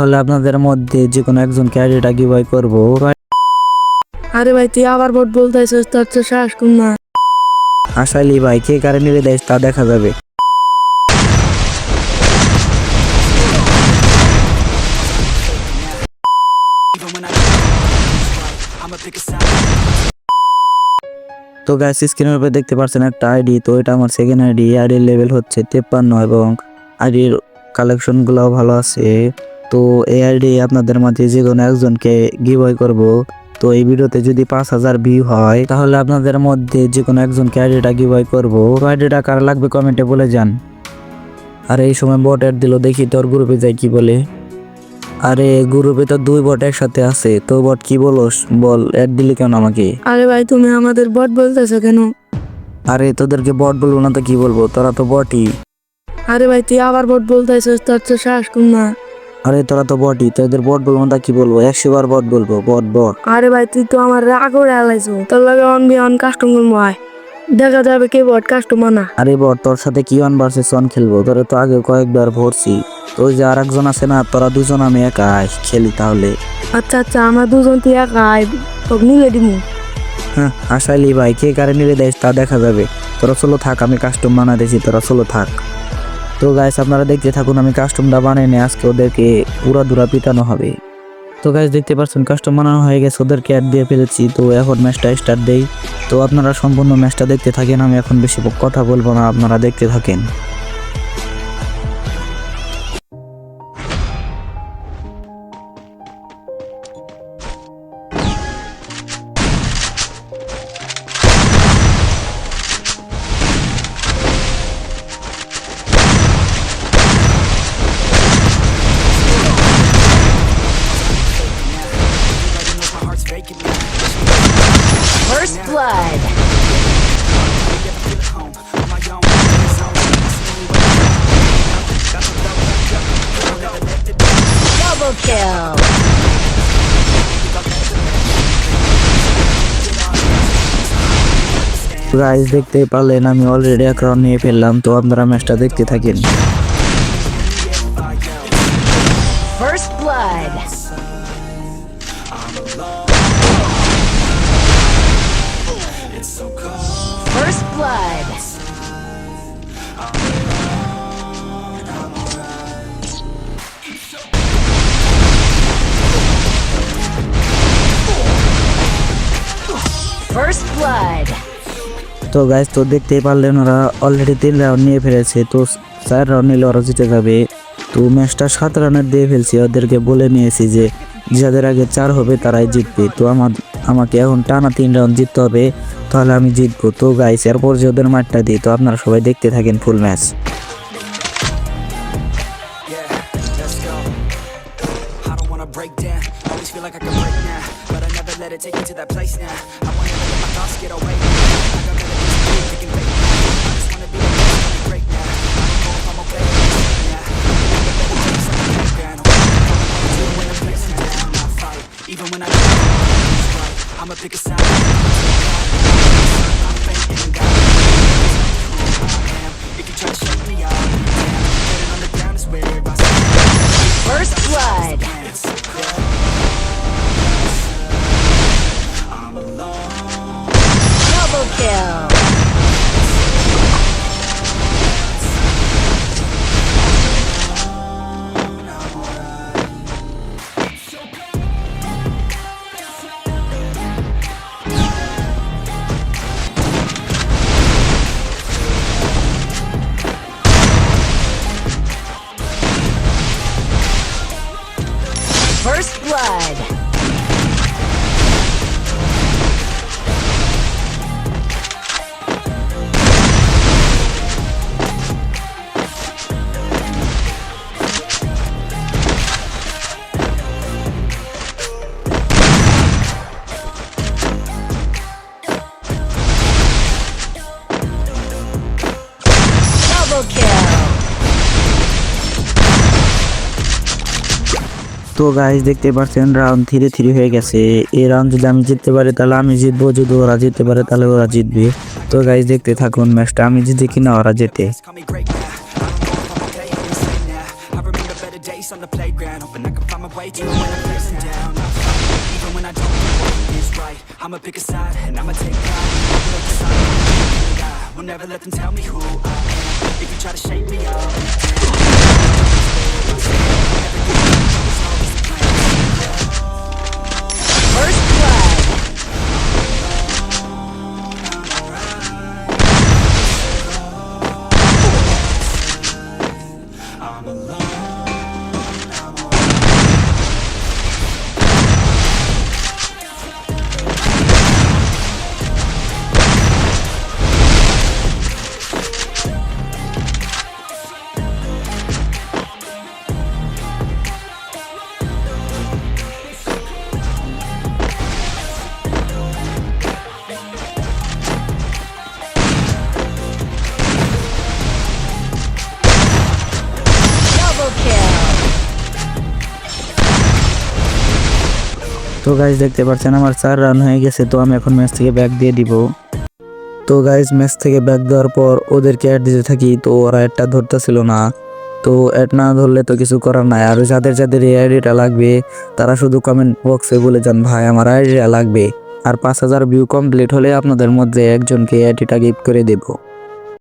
তাহলে আপনাদের মধ্যে যে কোনো একজনকে আইডিটা গিভওয়ে করব। আরে ভাই তুই আবার ভোট বলতে আসছিস তোর তো শ্বাস কম না। আশাইলি ভাই কে কারে নিলে দেয় তা দেখা যাবে। তো গ্যাস স্ক্রিনের উপরে দেখতে পাচ্ছেন একটা আইডি তো এটা আমার সেকেন্ড আইডি আইডির লেভেল হচ্ছে তেপ্পান্ন এবং আইডির কালেকশনগুলোও ভালো আছে। তো এই আইডি আপনাদের মাঝে যে কোনো একজনকে গিভওয়ে করব। তো এই ভিডিওতে যদি পাঁচ হাজার ভিউ হয় তাহলে আপনাদের মধ্যে যে কোনো একজনকে আইডিটা গিভওয়ে করব। আইডিটা কার লাগবে কমেন্টে বলে যান। আর এই সময় বট অ্যাড দিল দেখি তোর গ্রুপে যাই কি বলে। আরে গ্রুপে তো দুই বট একসাথে আছে তো বট কি বলোস? বল অ্যাড দিলি কেন আমাকে? আরে ভাই তুমি আমাদের ভোট বলতেছো কেন? আরে তোদেরকে বট বলব না তো কি বলব? তোরা তো বটই আরে ভাই তুই আবার ভোট বলতে আসছিস তোর তো শ্বাস না। আরে তোরা তো বটই তোদের বট বলব না তা কি বলব? একশো বার বট বলব বট বট। আরে ভাই তুই তো আমার রাগ করে আলাইছো তোর লাগে অন বি অন কাস্টম করব ভাই। দেখা যাবে কে ভোট কাস্টমার না। আরে বট তোর সাথে কি ওয়ান ভার্সেস ওয়ান খেলব? তোরা তো আগে কয়েকবার ভরছি। তো ওই যে আর একজন আছে না তোরা দুজন আমি একাই খেলি তাহলে। আচ্ছা আচ্ছা আমরা দুজন তুই একাই তোকে নিলে দিমু। হ্যাঁ আশাইলি ভাই কে কারে নিলে দেয় তা দেখা যাবে। তোরা চলো থাক আমি কাস্টম বানা দিয়েছি তোরা চলো থাক। তো গাইস আপনারা দেখতে থাকুন, আমি কাস্টমটা বানিয়ে নিয়ে আজকে ওদেরকে পুরা দুরা পিটানো হবে। তো গাইস দেখতে পাচ্ছেন কাস্টম বানানো হয়ে গেছে, ওদেরকে অ্যাড দিয়ে ফেলেছি। তো এখন ম্যাচটা স্টার্ট দেই। তো আপনারা সম্পূর্ণ ম্যাচটা দেখতে থাকেন, আমি এখন বেশি কথা বলব না, আপনারা দেখতে থাকেন। গাইস দেখতে পারলেন, আমি অলরেডি এক রাউন্ড নিয়ে ফেললাম, তো আপনারা ম্যাচটা দেখতে থাকেন। First blood. তো গাইস তো দেখতেই পারলেন ওরা অলরেডি তিন রাউন্ড নিয়ে ফেলেছে। তো চার রাউন্ড নিলে ওরা জিতে যাবে। তো ম্যাচটা সাত রানের দিয়ে ফেলছি। ওদেরকে বলে নিয়েছি যে, যাদের আগে চার হবে তারাই জিতবে। তো আমার, আমাকে এখন টানা তিন রাউন্ড জিততে হবে, তাহলে আমি জিতবো। তো গাইস এরপর যে ওদের মাঠটা দিই, তো আপনারা সবাই দেখতে থাকেন full match take to that place now. I wanna let my thoughts get away. I got Taking blood. তো গাইজ দেখতে পাচ্ছেন রাউন্ড থ্রি থ্রি হয়ে গেছে। এই রাউন্ড যদি আমি জিততে পারি, তাহলে আমি জিতবো। যদি ওরা জিততে পারে, তাহলে ওরা জিতবে। তো গাইজ দেখতে থাকুন ম্যাচটা আমি জিতি কিনা, ওরা জেতে। তো গাইজ দেখতে পাচ্ছেন আমার চার রান হয়ে গেছে, তো আমি এখন ম্যাচ থেকে ব্যাক দিয়ে দিব। তো গাইজ ম্যাচ থেকে ব্যাক দেওয়ার পর ওদেরকে অ্যাড দিতে থাকি, তো ওরা অ্যাডটা ধরতেছিল না। তো অ্যাড না ধরলে তো কিছু করার নাই। আর যাদের যাদের এই আইডিটা লাগবে, তারা শুধু কমেন্ট বক্সে বলে যান, ভাই, আমার আইডিটা লাগবে। আর পাঁচ হাজার ভিউ কমপ্লিট হলে আপনাদের মধ্যে একজনকে আইডিটা গিফট করে দেবো।